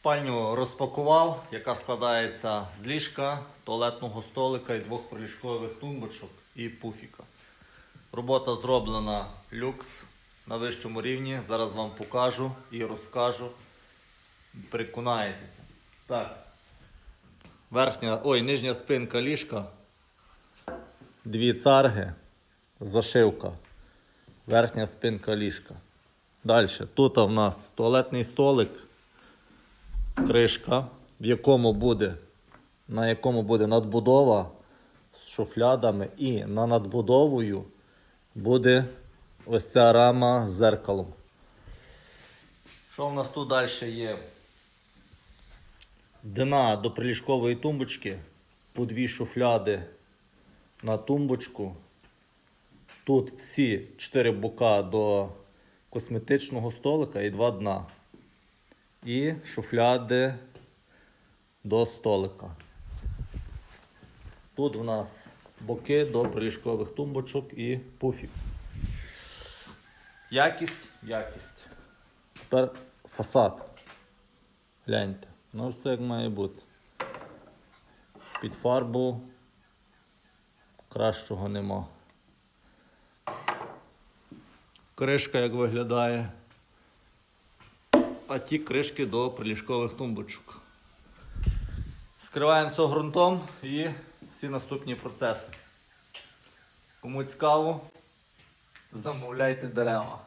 Спальню розпакував, яка складається з ліжка, туалетного столика і двох приліжкових тумбочок і пуфіка. Робота зроблена люкс на вищому рівні. Зараз вам покажу і розкажу. Переконаєтеся. Так. Верхня, ой, нижня спинка ліжка. Дві царги. Зашивка. Верхня спинка ліжка. Далі. Тут в нас туалетний столик, кришка, в якому буде, на якому буде надбудова з шуфлядами, і на надбудовою буде ось ця рама з зеркалом. Що в нас тут далі є? Дна до приліжкової тумбочки, по дві шуфляди на тумбочку. Тут всі чотири бока до косметичного столика і два дна. І шуфляди до столика. Тут в нас боки до приліжкових тумбочок і пуфік. Якість, якість. Тепер фасад. Гляньте. Ну все як має бути. Під фарбу кращого нема. Кришка як виглядає. А ті кришки до приліжкових тумбочок. Скриваємо все ґрунтом і всі наступні процеси. Кому цікаво, замовляйте дерева.